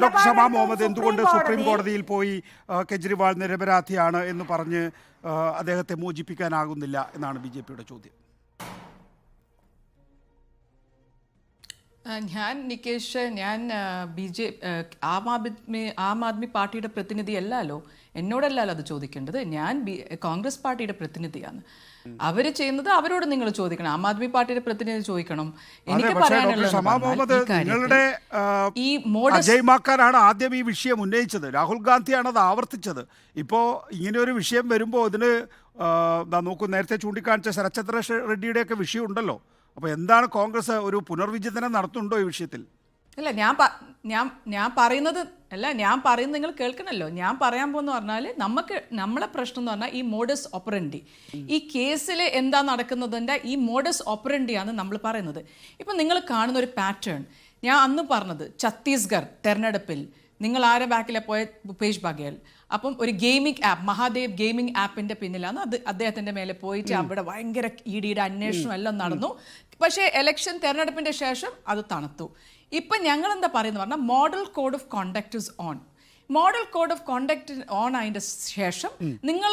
Doctor ഷബാ Muhammad എന്തുകൊണ്ട് supreme കോടതിയിൽ പോയി കെജ്രിവാൾ നിരപരാധിയാണ് എന്ന് പറഞ്ഞ് അദ്ദേഹത്തെ മോചിപ്പിക്കാനാകുന്നില്ല എന്നാണ് ബി ജെ പിയുടെ ചോദ്യം. ഞാൻ നികേഷ് ഞാൻ ബി ജെ ആം ആദ്മി ആം ആദ്മി പാർട്ടിയുടെ പ്രതിനിധി അല്ലല്ലോ എന്നോടല്ലല്ലോ അത് ചോദിക്കേണ്ടത്. ഞാൻ ബി കോൺഗ്രസ് പാർട്ടിയുടെ പ്രതിനിധിയാണ്. അവർ ചെയ്യുന്നത് അവരോട് നിങ്ങൾ ചോദിക്കണം. ആം ആദ്മി പാർട്ടിയുടെ പ്രതിനിധി ചോദിക്കണം. എനിക്ക് പറയാനുള്ളത് ഈ ആദ്യം ഈ വിഷയം ഉന്നയിച്ചത്. രാഹുൽ ഗാന്ധിയാണ് അത് ആവർത്തിച്ചത്. ഇപ്പോ ഇങ്ങനെ ഒരു വിഷയം വരുമ്പോൾ ഇതിന് നോക്കൂ നേരത്തെ ചൂണ്ടിക്കാണിച്ച ശരത്ചന്ദ്ര റെഡ്ഡിയുടെ റെഡ്ഡിയുടെയൊക്കെ വിഷയം ഉണ്ടല്ലോ. അപ്പോൾ എന്താണ് കോൺഗ്രസ് ഒരു പുനർവിചിന്തനം നടത്തുന്നുണ്ടോ ഈ വിഷയത്തിൽ? അല്ല ഞാൻ ഞാൻ ഞാൻ പറയുന്നത് അല്ല ഞാൻ പറയുന്നത് നിങ്ങൾ കേൾക്കണല്ലോ. ഞാൻ പറയാൻ പോകുന്ന പറഞ്ഞാൽ നമുക്ക് നമ്മളെ പ്രശ്നം എന്ന് പറഞ്ഞാൽ ഈ മോഡസ് ഓപ്പറൻഡി ഈ കേസിൽ എന്താ നടക്കുന്നതിന്റെ ഈ മോഡസ് ഓപ്പറൻഡിയാണ് നമ്മൾ പറയുന്നത്. ഇപ്പം നിങ്ങൾ കാണുന്ന ഒരു പാറ്റേൺ ഞാൻ അന്ന് പറഞ്ഞത് ഛത്തീസ്ഗഡ് തെരഞ്ഞെടുപ്പിൽ നിങ്ങൾ ആരെ ബാക്കിലെ പോയ? ഭൂപേഷ് ബഘേൽ അപ്പം ഒരു ഗെയിമിംഗ് ആപ്പ് മഹാദേവ് ഗെയിമിംഗ് ആപ്പിന്റെ പിന്നിലാണ്. അത് അദ്ദേഹത്തിന്റെ മേലെ പോയിട്ട് അവിടെ ഭയങ്കര ഇ ഡിയുടെ അന്വേഷണം എല്ലാം നടന്നു. പക്ഷേ എലക്ഷൻ തെരഞ്ഞെടുപ്പിന്റെ ശേഷം അത് തണുത്തു. ഇപ്പൊ ഞങ്ങൾ എന്താ പറയുന്നത് പറഞ്ഞാൽ model code of conduct is on model code of conduct on അതിന്റെ ശേഷം നിങ്ങൾ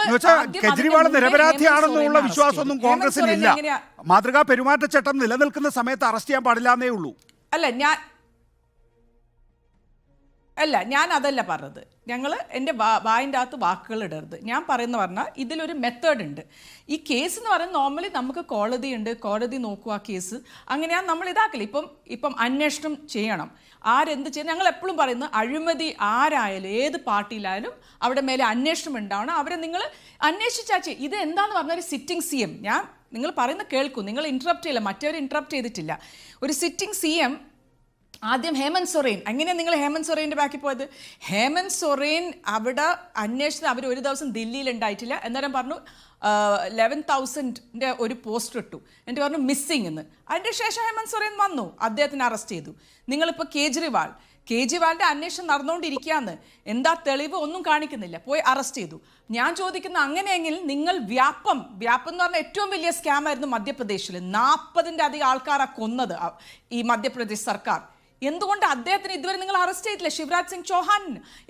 കെജ്രിവാൾ നിരപരാധിയാണെന്നുള്ള വിശ്വാസമൊന്നും കോൺഗ്രസിന് ഇല്ല മാതൃകാ പെരുമാറ്റച്ചട്ടം നിലനിൽക്കുന്ന സമയത്ത് അറസ്റ്റ് ചെയ്യാൻ പാടില്ലാന്നേ ഉള്ളൂ. അല്ല ഞാൻ അല്ല ഞാൻ അതല്ല പറഞ്ഞത്. ഞങ്ങൾ എന്റെ വായിന്റെ അകത്ത് വാക്കുകൾ ഇടരുത്. ഞാൻ പറയുന്ന പറഞ്ഞാൽ ഇതിലൊരു മെത്തേഡ് ഉണ്ട്. ഈ കേസ് എന്ന് പറയുന്നത് നോർമലി നമുക്ക് കോടതി ഉണ്ട്. കോടതി നോക്കുക ആ കേസ് അങ്ങനെയാണ് നമ്മൾ ഇതാക്കില്ല ഇപ്പം ഇപ്പം അന്വേഷണം ചെയ്യണം. ആരെന്ത് ചെയ്യണം ഞങ്ങൾ എപ്പോഴും പറയുന്നത് അഴിമതി ആരായാലും ഏത് പാർട്ടിയിലായാലും അവിടെ മേലെ അന്വേഷണം ഉണ്ടാവണം. അവരെ നിങ്ങൾ അന്വേഷിച്ചാൽ ചെയ്യും ഇത് എന്താന്ന് പറഞ്ഞാൽ ഒരു സിറ്റിംഗ് സി എം ഞാൻ നിങ്ങൾ പറയുന്നത് കേൾക്കൂ. നിങ്ങൾ ഇൻട്രപ്റ്റ് ചെയ്യില്ല? മറ്റവർ ഇൻട്രപ്റ്റ് ചെയ്തിട്ടില്ല. ഒരു സിറ്റിംഗ് സി എം ആദ്യം ഹേമന്ത് സൊറേൻ. എങ്ങനെയാണ് നിങ്ങൾ ഹേമന്ത് സൊറേന്റെ ബാക്കി പോയത്? ഹേമന്ത് സൊറേൻ അവിടെ അന്വേഷണം അവർ ഒരു ദിവസം ദില്ലിയിൽ ഉണ്ടായിട്ടില്ല. അന്നേരം പറഞ്ഞു ലെവൻ തൗസൻഡിന്റെ ഒരു പോസ്റ്റ് ഇട്ടു. എന്നിട്ട് പറഞ്ഞു മിസ്സിംഗ് എന്ന്. അതിന്റെ ശേഷം ഹേമന്ത് സൊറേൻ വന്നു. അദ്ദേഹത്തിനെ അറസ്റ്റ് ചെയ്തു. നിങ്ങളിപ്പോൾ കേജ്രിവാൾ. കേജ്രിവാളിന്റെ അന്വേഷണം നടന്നുകൊണ്ടിരിക്കുകയാണ്. എന്താ തെളിവ് ഒന്നും കാണിക്കുന്നില്ല. പോയി അറസ്റ്റ് ചെയ്തു. ഞാൻ ചോദിക്കുന്ന അങ്ങനെയെങ്കിൽ നിങ്ങൾ വ്യാപം വ്യാപം എന്ന് പറഞ്ഞാൽ ഏറ്റവും വലിയ സ്കാമായിരുന്നു മധ്യപ്രദേശിൽ. നാൽപ്പതിന്റെ അധികം ആൾക്കാരാണ് കൊന്നത് ഈ മധ്യപ്രദേശ് സർക്കാർ. എന്തുകൊണ്ട് അദ്ദേഹത്തിന് ഇതുവരെ നിങ്ങൾ അറസ്റ്റ് ചെയ്തില്ല ശിവരാജ് സിംഗ് ചൗഹാൻ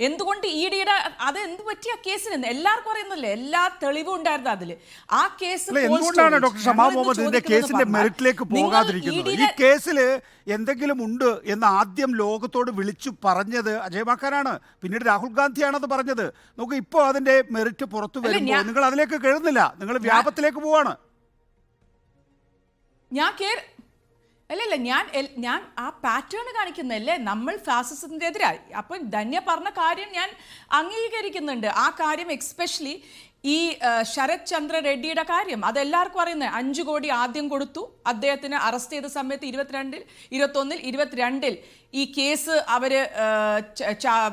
എന്തുകൊണ്ട് ഇ ഡിയുടെ അത് എന്ത് പറ്റിയ കേസിന്? എല്ലാവർക്കും അറിയുന്നില്ലേ എല്ലാ തെളിവും ഉണ്ടായിരുന്നു അതിൽ ആ കേസ് എന്തുകൊണ്ടാണ് ഡോക്ടർ ഷമാ മുഹമ്മദ് ഇതിന്റെ കേസിന്റെ മെറിറ്റിലേക്ക് പോകാതിരിക്കുന്നത്? ഈ ED കേസിൽ എന്തെങ്കിലും ഉണ്ട് എന്ന് ആദ്യം ലോകത്തോട് വിളിച്ചു പറഞ്ഞത് അജയ് മാക്കാനാണ് പിന്നീട് രാഹുൽ ഗാന്ധിയാണത് പറഞ്ഞത്. നമുക്ക് ഇപ്പോൾ അതിന്റെ മെറിറ്റ് പുറത്തു വരുമ്പോൾ നിങ്ങൾ അതിലേക്ക് കഴുന്നില്ല നിങ്ങൾ വ്യാപത്തിലേക്ക് പോവാണ്. ഞാൻ അല്ലല്ല ഞാൻ ഞാൻ ആ പാറ്റേൺ കാണിക്കുന്നല്ലേ നമ്മൾ ഫാസിസത്തിന്റെ എതിരായി അപ്പം ധന്യ പറഞ്ഞ കാര്യം ഞാൻ അംഗീകരിക്കുന്നുണ്ട്. ആ കാര്യം എക്സ്പെഷ്യലി ഈ ശരത് ചന്ദ്ര റെഡ്ഡിയുടെ കാര്യം. അതെല്ലാവർക്കും അറിയുന്നത്. അഞ്ചു കോടി ആദ്യം കൊടുത്തു. അദ്ദേഹത്തിന് അറസ്റ്റ് ചെയ്ത സമയത്ത് ഇരുപത്തിരണ്ടിൽ ഇരുപത്തൊന്നിൽ ഇരുപത്തിരണ്ടിൽ. ഈ കേസ് അവർ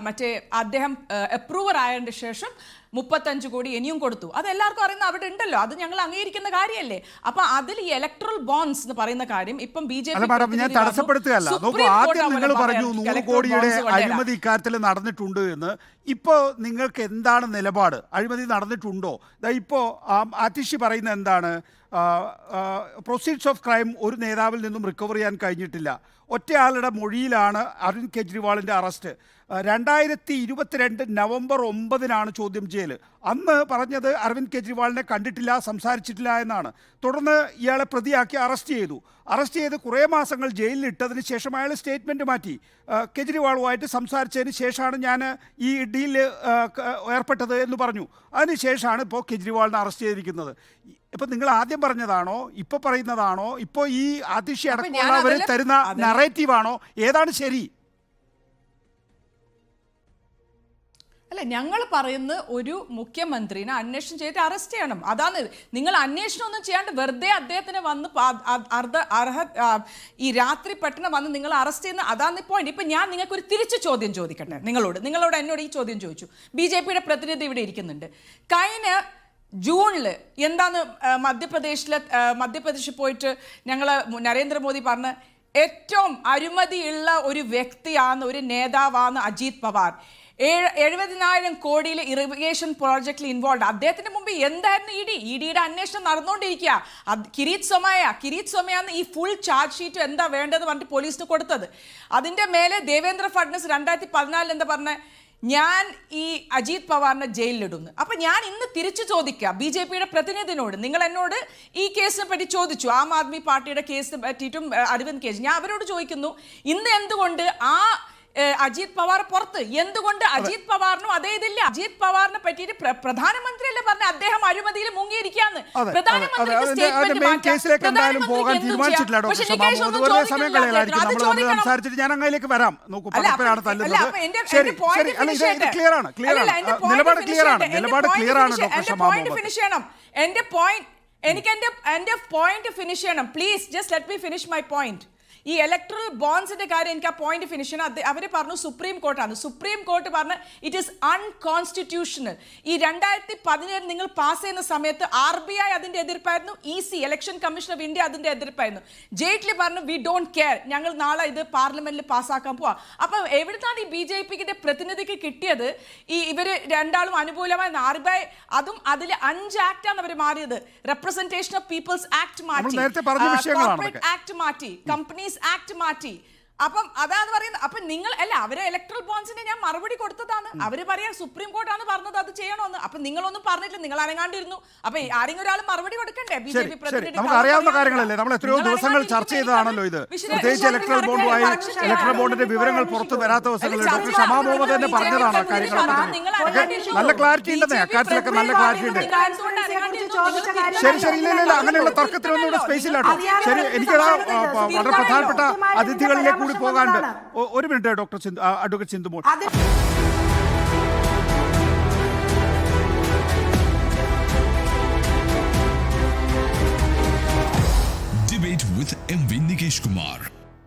മറ്റേ അദ്ദേഹം അപ്രൂവർ ആയതിന് ശേഷം മുപ്പത്തഞ്ച് കോടി ഇനിയും കൊടുത്തു. അത് എല്ലാവർക്കും അറിയുന്ന അവിടെ ഉണ്ടല്ലോ. അത് ഞങ്ങൾ അംഗീകരിക്കുന്ന കാര്യമല്ലേ. അപ്പൊ അതിൽ ഈ ഇലക്ട്രൽ ബോൺസ് എന്ന് പറയുന്ന കാര്യം ഇപ്പം ബി ജെ പി ഞാൻ തടസ്സപ്പെടുത്തുകയല്ല. നോക്കൂ ആദ്യം നിങ്ങൾ പറഞ്ഞു നൂറ് കോടിയുടെ അഴിമതി ഇക്കാര്യത്തിൽ നടന്നിട്ടുണ്ട് എന്ന്. ഇപ്പോ നിങ്ങൾക്ക് എന്താണ് നിലപാട്? അഴിമതി നടന്നിട്ടുണ്ടോ? ദാ ഇപ്പോൾ ആറ്റിഷി പറയുന്ന എന്താണ്? പ്രൊസീഡ്സ് ഓഫ് ക്രൈം ഒരു നേതാവിൽ നിന്നും റിക്കവർ ചെയ്യാൻ കഴിഞ്ഞിട്ടില്ല. ഒറ്റയാളുടെ മൊഴിയിലാണ് അരവിന്ദ് കെജ്രിവാളിന്റെ അറസ്റ്റ് രണ്ടായിരത്തി ഇരുപത്തിരണ്ട് നവംബർ ഒമ്പതിനാണ് ചോദ്യം ചെയ്യൽ അന്ന് പറഞ്ഞത് അരവിന്ദ് കെജ്രിവാളിനെ കണ്ടിട്ടില്ല സംസാരിച്ചിട്ടില്ല എന്നാണ്. തുടർന്ന് ഇയാളെ പ്രതിയാക്കി അറസ്റ്റ് ചെയ്തു. അറസ്റ്റ് ചെയ്ത് കുറേ മാസങ്ങൾ ജയിലിൽ ഇട്ടതിന് ശേഷം അയാൾ സ്റ്റേറ്റ്മെന്റ് മാറ്റി. കെജ്രിവാളുമായിട്ട് സംസാരിച്ചതിന് ശേഷമാണ് ഞാൻ ഈ ഡീലിൽ ഏർപ്പെട്ടത് എന്ന് പറഞ്ഞു. അതിന് ശേഷമാണ് ഇപ്പോൾ കെജ്രിവാളിനെ അറസ്റ്റ് ചെയ്തിരിക്കുന്നത്. ഇപ്പം നിങ്ങൾ ആദ്യം പറഞ്ഞതാണോ? ഇപ്പോൾ പറയുന്നതാണോ? ഇപ്പോ ഈ അതിശി അടക്കമുള്ളവർ തരുന്ന നറേറ്റീവാണോ ഏതാണ് ശരി? അല്ല ഞങ്ങൾ പറയുന്ന ഒരു മുഖ്യമന്ത്രിനെ അന്വേഷണം ചെയ്തിട്ട് അറസ്റ്റ് ചെയ്യണം. അതാണ് നിങ്ങൾ അന്വേഷണം ഒന്നും ചെയ്യാണ്ട് വെറുതെ അദ്ദേഹത്തിന് വന്ന് അർദ്ധ അർഹ ഈ രാത്രി പെട്ടെന്ന് വന്ന് നിങ്ങൾ അറസ്റ്റ് ചെയ്യുന്ന അതാണ് പോയിന്റ് ഇപ്പം ഞാൻ നിങ്ങൾക്ക് ഒരു തിരിച്ചു ചോദ്യം ചോദിക്കട്ടെ നിങ്ങളോട്. നിങ്ങളോട് എന്നോട് ഈ ചോദ്യം ചോദിച്ചു. ബി ജെ പിയുടെ പ്രതിനിധി ഇവിടെ ഇരിക്കുന്നുണ്ട്. കഴിഞ്ഞ ജൂണിൽ എന്താണ് മധ്യപ്രദേശിലെ മധ്യപ്രദേശിൽ പോയിട്ട് ഞങ്ങൾ നരേന്ദ്രമോദി പറഞ്ഞ ഏറ്റവും അഴിമതിയുള്ള ഒരു വ്യക്തിയാണ് ഒരു നേതാവാണ് അജിത് പവാർ. ഏഴ് എഴുപതിനായിരം കോടിയിൽ ഇറിഗേഷൻ പ്രോജക്റ്റിൽ ഇൻവോൾവ് അദ്ദേഹത്തിന് മുമ്പ് എന്തായിരുന്നു ഇ ഡി? ഇ ഡിയുടെ അന്വേഷണം നടന്നുകൊണ്ടിരിക്കുക. കിരീത് സൊമയ കിരീത് സൊമയാണ് ഈ ഫുൾ ചാർജ് ഷീറ്റ് എന്താ വേണ്ടത് പറഞ്ഞിട്ട് പോലീസിന് കൊടുത്തത്. അതിന്റെ മേലെ ദേവേന്ദ്ര ഫഡ്നസ് രണ്ടായിരത്തി പതിനാലിൽ എന്താ പറഞ്ഞ? ഞാൻ ഈ അജിത് പവാറിനെ ജയിലിലിടുന്നു. അപ്പം ഞാൻ ഇന്ന് തിരിച്ചു ചോദിക്കുക ബി ജെ പിയുടെ പ്രതിനിധിനോട്. നിങ്ങൾ എന്നോട് ഈ കേസിനെ പറ്റി ചോദിച്ചു. ആം ആദ്മി പാർട്ടിയുടെ കേസിനെ പറ്റിയിട്ടും അരവിന്ദ് കേസ് ഞാൻ അവരോട് ചോദിക്കുന്നു ഇന്ന് എന്തുകൊണ്ട് ആ അജിത് പവാർ പുറത്ത്. എന്തുകൊണ്ട് അജിത് പവാറിനും അതേ ഇതില്ല? അജിത് പവാറിനെ പറ്റിയിട്ട് പ്രധാനമന്ത്രി അല്ലേ പറഞ്ഞ? അദ്ദേഹം അഴിമതിയിൽ മുങ്ങിയിരിക്കാന്ന് പ്രധാനമന്ത്രി ഞാൻ അങ്ങയിലേക്ക് വരാം. നോക്കൂ. ക്ലിയർ ആണ് നിലപാട് ക്ലിയർ നിലപാട് ക്ലിയർ ഡോക്ടർ ഷമാ മുഹമ്മദ് ചെയ്യണം. എന്റെ പോയിന്റ് എനിക്ക് എന്റെ എന്റെ പോയിന്റ് ഫിനിഷ് ചെയ്യണം. Please just let me finish my point ഈ ഇലക്ട്രൽ ബോൺസിന്റെ കാര്യം എനിക്ക് ആ പോയിന്റ് ഫിനിഷ് ചെയ്യണം. അവർ പറഞ്ഞു സുപ്രീം കോർട്ടാണ് സുപ്രീം കോർട്ട് പറഞ്ഞ ഇറ്റ് ഈസ് അൺകോൺസ്റ്റിറ്റ്യൂഷണൽ ഈ രണ്ടായിരത്തി പതിനേഴ് നിങ്ങൾ പാസ് ചെയ്യുന്ന സമയത്ത് ആർ ബി ഐ അതിന്റെ എതിർപ്പായിരുന്നു. E C election commission of India അതിന്റെ എതിർപ്പായിരുന്നു. ജെയ്റ്റ്ലി പറഞ്ഞു വി ഡോണ്ട് കെയർ ഞങ്ങൾ നാളെ ഇത് പാർലമെന്റിൽ പാസ്സാക്കാൻ പോവാം. അപ്പൊ എവിടുന്നാണ് ഈ ബി ജെ പിന്റെ പ്രതിനിധിക്ക് കിട്ടിയത്? ഈ ഇവർ രണ്ടാളും അനുകൂലമായി ആർ ബി ഐ അതും അതിൽ അഞ്ച് ആക്ടാണ് അവർ മാറിയത്. റെപ്രസെന്റേഷൻ ഓഫ് പീപ്പിൾസ് ആക്ട് മാറ്റി. ആക്ട് മാറ്റി. കമ്പനീസ് ആക്ട് മാറ്റി. അപ്പം അതാന്ന് പറയുന്നത് അപ്പൊ നിങ്ങൾ അല്ല അവരെ ഇലക്ട്രൽ ബോൺസിന് ഞാൻ മറുപടി കൊടുത്തതാണ്. അവർ പറയാൻ സുപ്രീം കോർട്ടാണ് പറഞ്ഞത് അത് ചെയ്യണമെന്ന് അപ്പൊ നിങ്ങളൊന്നും പറഞ്ഞിട്ടില്ല നിങ്ങൾ അനങ്ങാണ്ടിരുന്നു അപ്പൊ ആരെങ്കിലും ഒരാൾ മറുപടി കൊടുക്കണ്ടേ? ബി ജെ പി നമുക്ക് അറിയാവുന്ന കാര്യങ്ങളല്ലേ? നമ്മൾ എത്രയോ ദിവസങ്ങൾ ചർച്ച ചെയ്തതാണല്ലോ ഇത്. പ്രത്യേകിച്ച് ഇലക്ട്രൽ ബോണ്ടുമായി ഇലക്ട്രൽ ബോണ്ടിന്റെ വിവരങ്ങൾ പുറത്തു വരാത്ത ദിവസങ്ങളിൽ ഡോക്ടർ ഷമാ മുഹമ്മദ് തന്നെ പറഞ്ഞതാണ് കാര്യങ്ങളൊക്കെ നല്ല ക്ലാരിറ്റി ഉണ്ടെന്നേ? അക്കാര്യത്തിലൊക്കെ നല്ല ക്ലാരിറ്റി ഉണ്ട്. ശരി ശരി ഇല്ല ഇല്ല, അങ്ങനെയുള്ള തർക്കത്തിനൊന്നും ഇവിടെ സ്പേസ് ഇല്ല കേട്ടോ. ശരി ആ, വളരെ പ്രധാനപ്പെട്ട അതിഥികളിലേക്ക് കൂടി പോകാണ്ട് ഒരു minute doctor Sindhu advocate Sindhumol Debate with MV Nikesh Kumar.